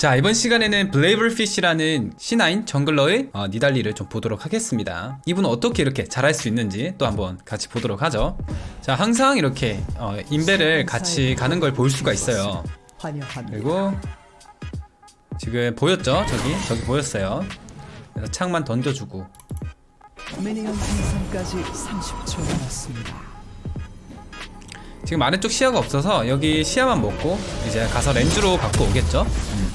자 이번 시간에는 블레이블피쉬라는 C9 정글러의 어, 니달리를 좀 보도록 하겠습니다. 이분은 어떻게 이렇게 잘할 수 있는지 또 한번 같이 보도록 하죠. 자 항상 이렇게 어, 인베를 같이 가는 걸 볼 수가 있어요. 그리고 지금 보였죠? 저기? 저기 보였어요. 그래서 창만 던져주고. 미니언 생성까지 30초 남았습니다. 지금 아래쪽 시야가 없어서 여기 시야만 먹고 이제 가서 렌즈로 바꿔 오겠죠? 음.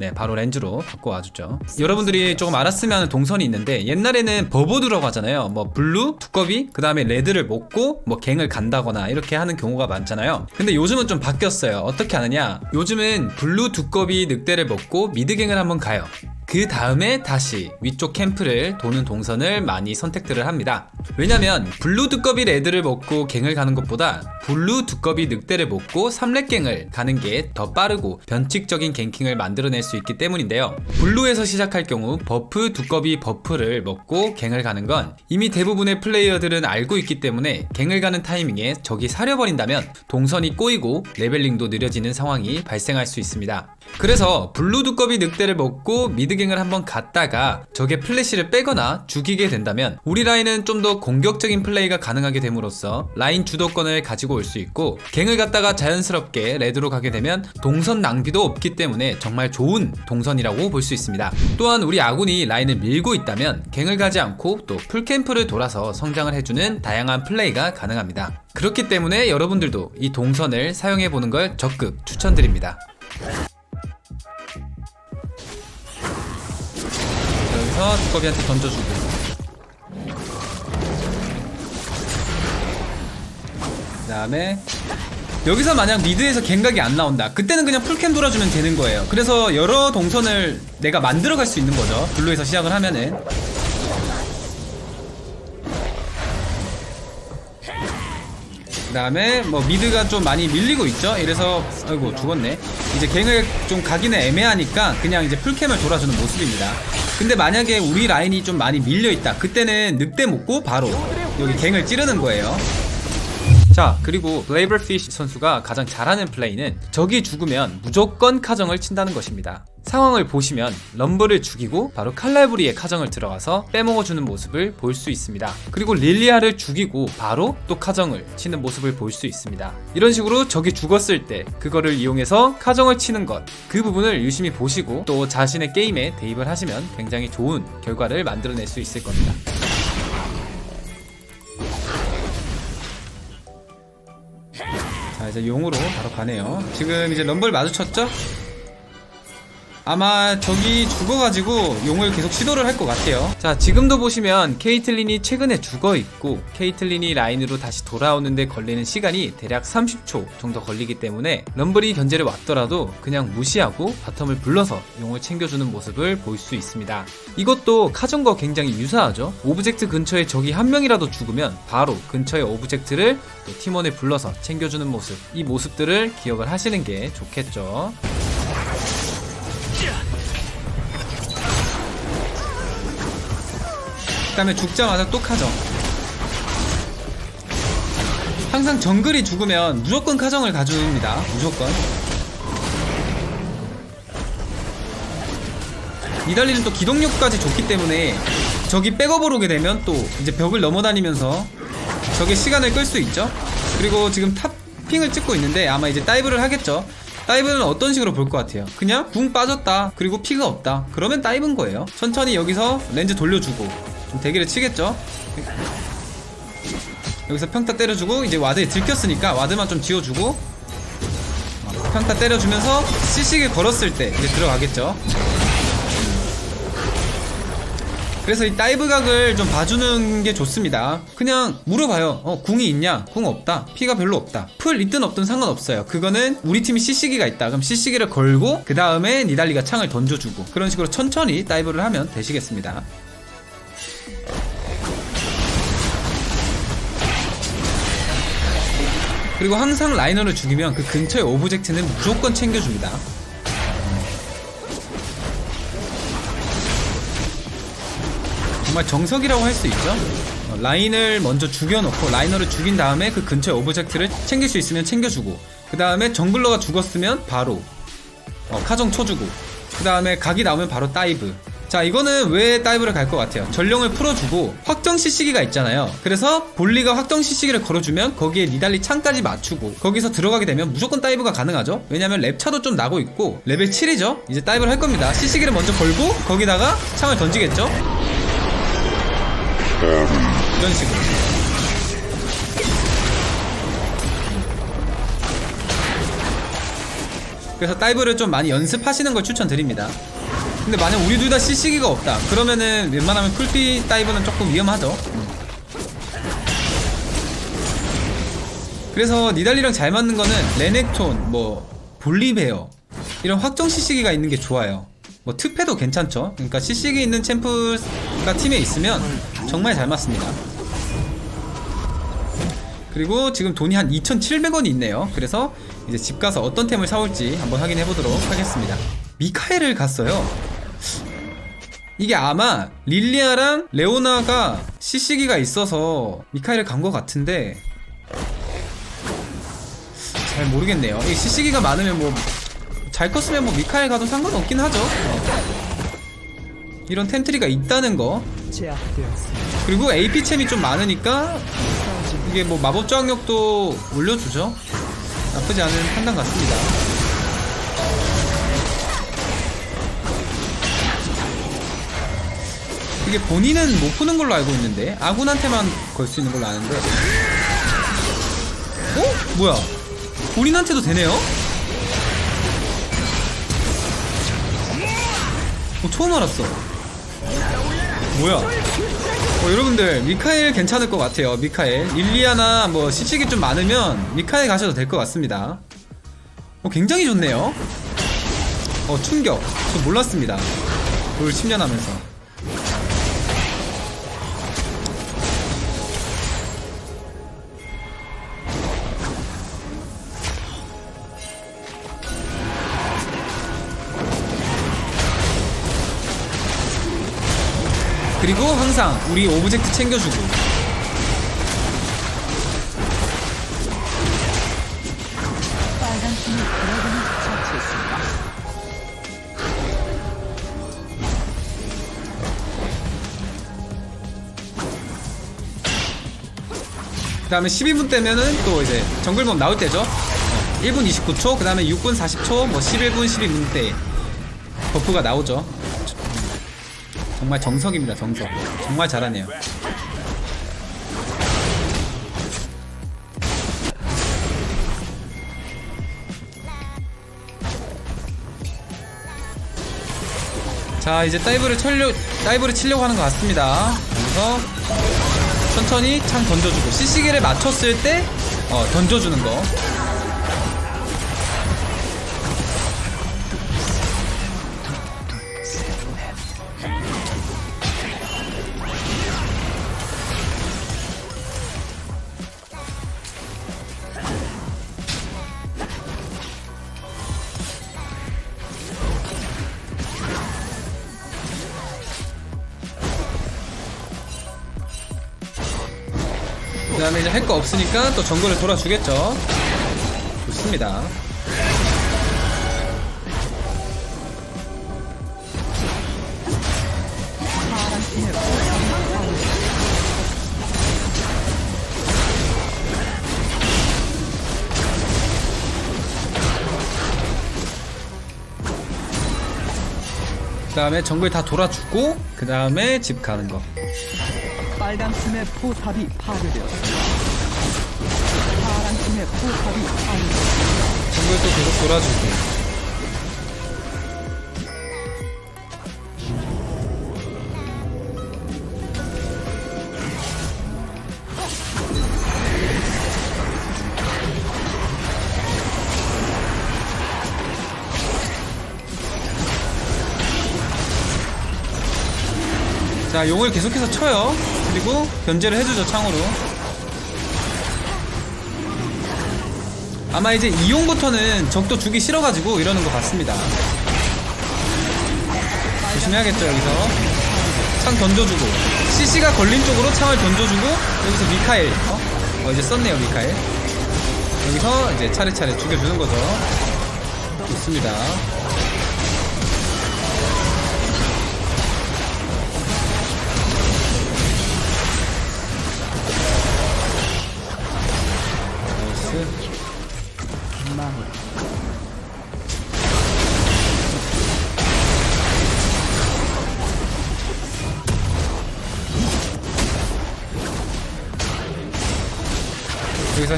네 바로 렌즈로 바꿔 와주죠. 여러분들이 조금 알았으면 동선이 있는데 옛날에는 버보드라고 하잖아요. 뭐 블루, 두꺼비, 그 다음에 레드를 먹고 뭐 갱을 간다거나 이렇게 하는 경우가 많잖아요. 근데 요즘은 좀 바뀌었어요. 어떻게 하느냐? 요즘은 블루, 두꺼비, 늑대를 먹고 미드갱을 한번 가요 그 다음에 다시 위쪽 캠프를 도는 동선을 많이 선택들을 합니다. 왜냐면 블루 두꺼비 레드를 먹고 갱을 가는 것보다 블루 두꺼비 늑대를 먹고 삼렙갱을 가는 게 더 빠르고 변칙적인 갱킹을 만들어낼 수 있기 때문인데요. 블루에서 시작할 경우 버프 두꺼비 버프를 먹고 갱을 가는 건 이미 대부분의 플레이어들은 알고 있기 때문에 갱을 가는 타이밍에 적이 사려버린다면 동선이 꼬이고 레벨링도 느려지는 상황이 발생할 수 있습니다. 그래서 블루 두꺼비 늑대를 먹고 미드갱을 한번 갔다가 적의 플래시를 빼거나 죽이게 된다면 우리 라인은 좀 더 공격적인 플레이가 가능하게 됨으로써 라인 주도권을 가지고 올 수 있고 갱을 갔다가 자연스럽게 레드로 가게 되면 동선 낭비도 없기 때문에 정말 좋은 동선이라고 볼 수 있습니다. 또한 우리 아군이 라인을 밀고 있다면 갱을 가지 않고 또 풀캠프를 돌아서 성장을 해주는 다양한 플레이가 가능합니다. 그렇기 때문에 여러분들도 이 동선을 사용해 보는 걸 적극 추천드립니다. 여기서 두꺼비한테 던져주고. 그 다음에 여기서 만약 미드에서 갱각이 안 나온다. 그때는 그냥 풀캠 돌아주면 되는 거예요. 그래서 여러 동선을 내가 만들어 갈 수 있는 거죠. 블루에서 시작을 하면은. 그 다음에 뭐 미드가 좀 많이 밀리고 있죠. 이래서 아이고 죽었네. 이제 갱을 좀 가기는 애매하니까 그냥 이제 풀캠을 돌아주는 모습입니다 근데 만약에 우리 라인이 좀 많이 밀려있다. 그때는 늑대 먹고 바로 여기 갱을 찌르는 거예요 자 그리고 블레이블피쉬 선수가 가장 잘하는 플레이는 적이 죽으면 무조건 카정을 친다는 것입니다. 상황을 보시면 럼블을 죽이고 바로 칼날부리의 카정을 들어가서 빼먹어주는 모습을 볼 수 있습니다. 그리고 릴리아를 죽이고 바로 또 카정을 치는 모습을 볼 수 있습니다. 이런 식으로 적이 죽었을 때 그거를 이용해서 카정을 치는 것 그 부분을 유심히 보시고 또 자신의 게임에 대입을 하시면 굉장히 좋은 결과를 만들어낼 수 있을 겁니다 이제 용으로 바로 가네요 지금 이제 럼블 마주쳤죠? 아마 저기 죽어가지고 용을 계속 시도를 할 것 같아요. 자 지금도 보시면 케이틀린이 최근에 죽어있고 케이틀린이 라인으로 다시 돌아오는데 걸리는 시간이 대략 30초 정도 걸리기 때문에 럼블이 견제를 왔더라도 그냥 무시하고 바텀을 불러서 용을 챙겨주는 모습을 볼 수 있습니다. 이것도 카정과 굉장히 유사하죠? 오브젝트 근처에 적이 한 명이라도 죽으면 바로 근처의 오브젝트를 또 팀원을 불러서 챙겨주는 모습. 이 모습들을 기억을 하시는 게 좋겠죠 그 다음에 죽자마자 또 카정. 항상 정글이 죽으면 무조건 카정을 가져옵니다. 무조건. 니달리는 또 기동력까지 좋기 때문에 적이 백업을 오게 되면 또 이제 벽을 넘어다니면서 적의 시간을 끌 수 있죠. 그리고 지금 탑핑을 찍고 있는데 아마 이제 다이브를 하겠죠. 다이브는 어떤 식으로 볼 것 같아요? 그냥 궁 빠졌다. 그리고 피가 없다. 그러면 다이브인 거예요. 천천히 여기서 렌즈 돌려주고. 좀 대기를 치겠죠 여기서 평타 때려주고 이제 와드에 들켰으니까 와드만 좀 지워주고 어, 평타 때려주면서 CC기 걸었을 때 이제 들어가겠죠 그래서 이 다이브 각을 좀 봐주는 게 좋습니다. 그냥 물어봐요. 어, 궁이 있냐? 궁 없다. 피가 별로 없다. 풀 있든 없든 상관없어요. 그거는 우리 팀이 CC기가 있다. 그럼 CC기를 걸고 그 다음에 니달리가 창을 던져주고 그런 식으로 천천히 다이브를 하면 되시겠습니다. 그리고 항상 라이너를 죽이면 그 근처의 오브젝트는 무조건 챙겨줍니다. 정말 정석이라고 할 수 있죠. 어, 라인을 먼저 죽여놓고 라이너를 죽인 다음에 그 근처의 오브젝트를 챙길 수 있으면 챙겨주고 그 다음에 정글러가 죽었으면 바로 어, 카정 쳐주고 그 다음에 각이 나오면 바로 다이브 자 이거는 왜 다이브를 갈 것 같아요? 전령을 풀어주고 확정 CC기가 있잖아요. 그래서 볼리가 확정 CC기를 걸어주면 거기에 니달리 창까지 맞추고 거기서 들어가게 되면 무조건 다이브가 가능하죠? 왜냐면 랩차도 좀 나고 있고 레벨 7이죠? 이제 다이브를 할 겁니다. CC기를 먼저 걸고 거기다가 창을 던지겠죠? 이런 식으로. 그래서 다이브를 좀 많이 연습하시는 걸 추천드립니다. 근데 만약 우리 둘 다 CC기가 없다. 그러면은 웬만하면 풀피 다이브는 조금 위험하죠. 음. 그래서 니달리랑 잘 맞는 거는 레넥톤, 뭐 볼리베어 이런 확정 CC기가 있는 게 좋아요. 뭐 특패도 괜찮죠. 그러니까 CC기 있는 챔프가 팀에 있으면 정말 잘 맞습니다. 그리고 지금 돈이 한 2,700원이 있네요. 그래서 이제 집 가서 어떤 템을 사올지 한번 확인해 보도록 하겠습니다. 미카엘을 갔어요. 이게 아마 릴리아랑 레오나가 CC기가 있어서 미카엘을 간 것 같은데 잘 모르겠네요. 이 CC기가 많으면 뭐 잘 컸으면 뭐 미카엘 가도 상관없긴 하죠. 이런 템트리가 있다는 거. 그리고 AP 챔이 좀 많으니까 이게 뭐 마법 저항력도 올려주죠. 나쁘지 않은 판단 같습니다. 이게 본인은 못 푸는 걸로 알고 있는데 아군한테만 걸 수 있는 걸로 아는데. 어? 뭐야? 본인한테도 되네요? 어, 처음 알았어. 뭐야? 어, 여러분들 미카엘 괜찮을 것 같아요. 미카엘 일리아나 뭐 시식이 좀 많으면 미카엘 가셔도 될 것 같습니다. 어, 굉장히 좋네요. 어 충격. 저 몰랐습니다. 롤 10년 하면서. 그리고 항상 우리 오브젝트 챙겨주고. 그 다음에 12분 때면은 또 이제 정글bom 나올 때죠 1분 29초 그 다음에 6분 40초 뭐 11분 12분 때 버프가 나오죠 정말 정석입니다 정석. 정말 잘하네요. 자 이제 다이브를 쳐려 다이브를 치려고 하는 것 같습니다. 여기서 천천히 창 던져주고 CC기를 맞췄을 때 어, 던져주는 거 다음에 이제 할 거 없으니까 또 정글을 돌아주겠죠. 좋습니다. 그 다음에 정글 다 돌아주고 그 다음에 집 가는 거. 빨간 팀의 포탑이 파괴되었습니다. 정글 또 계속 돌아주고. 자 용을 계속해서 쳐요. 그리고 견제를 해주죠 창으로 아마 이제 이용부터는 적도 주기 싫어가지고 이러는 것 같습니다. 조심해야겠죠 여기서. 창 던져주고. CC가 걸린 쪽으로 창을 던져주고 여기서 미카엘. 어? 어, 이제 썼네요 미카엘. 여기서 이제 차례차례 죽여주는 거죠. 좋습니다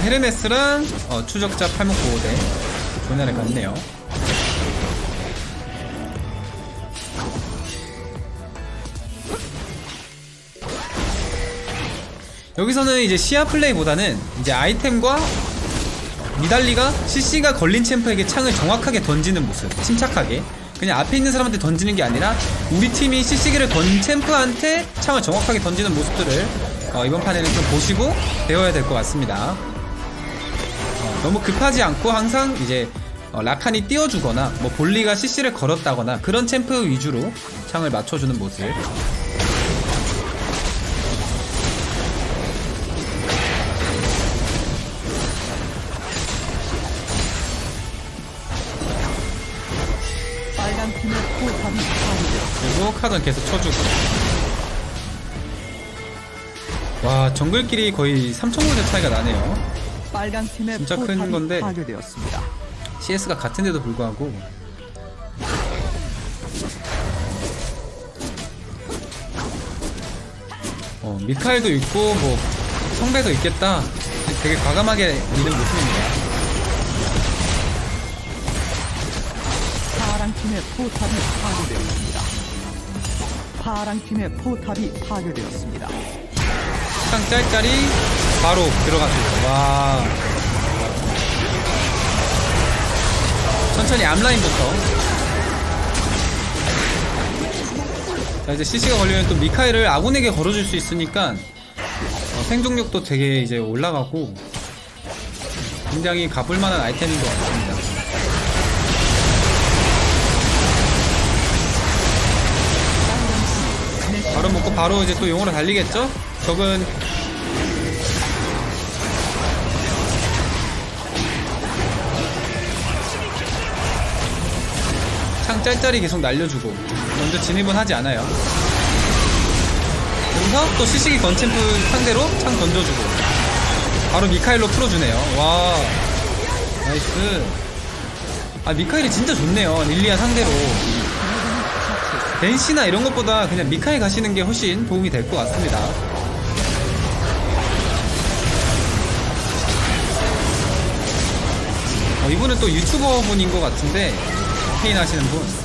헤르메스랑 어, 추적자 팔목 보호대 조나를 갔네요. 여기서는 이제 시야 플레이보다는 이제 아이템과 미달리가 CC가 걸린 챔프에게 창을 정확하게 던지는 모습 침착하게 그냥 앞에 있는 사람한테 던지는 게 아니라 우리 팀이 CC기를 건 챔프한테 창을 정확하게 던지는 모습들을 어, 이번 판에는 좀 보시고 배워야 될 것 같습니다 어, 너무 급하지 않고 항상 이제 어, 라칸이 띄워주거나 뭐 볼리가 CC를 걸었다거나 그런 챔프 위주로 창을 맞춰주는 모습. 그리고 카드는 계속 쳐주고 와 정글끼리 거의 3,000골드 차이가 나네요 빨간 팀의 진짜 큰 포탑이 건데. 파괴되었습니다. CS가 같은데도 불구하고 어, 미카엘도 있고 뭐 성배도 있겠다 되게 과감하게 믿는 모습입니다 파랑 팀의 포탑이 파괴되었습니다. 파랑 팀의 포탑이 파괴되었습니다. 상 짤짤이 바로 들어갔어요 와. 천천히 앞라인부터. 자 이제 CC가 걸리면 또 미카엘을 아군에게 걸어줄 수 있으니까 어, 생존력도 되게 이제 올라가고 굉장히 가볼만한 아이템인 것 같습니다. 바로 먹고 바로 이제 또 용으로 달리겠죠? 적은 짤짤이 계속 날려주고 먼저 진입은 하지 않아요. 여기서 또 시식이 건챔프 상대로 창 던져주고 바로 미카엘로 풀어주네요. 와 나이스. 아 미카엘이 진짜 좋네요 릴리아 상대로. 벤시나 이런 것보다 그냥 미카엘 가시는 게 훨씬 도움이 될 것 같습니다. 어, 이분은 또 유튜버 분인 것 같은데 페인 하시는 분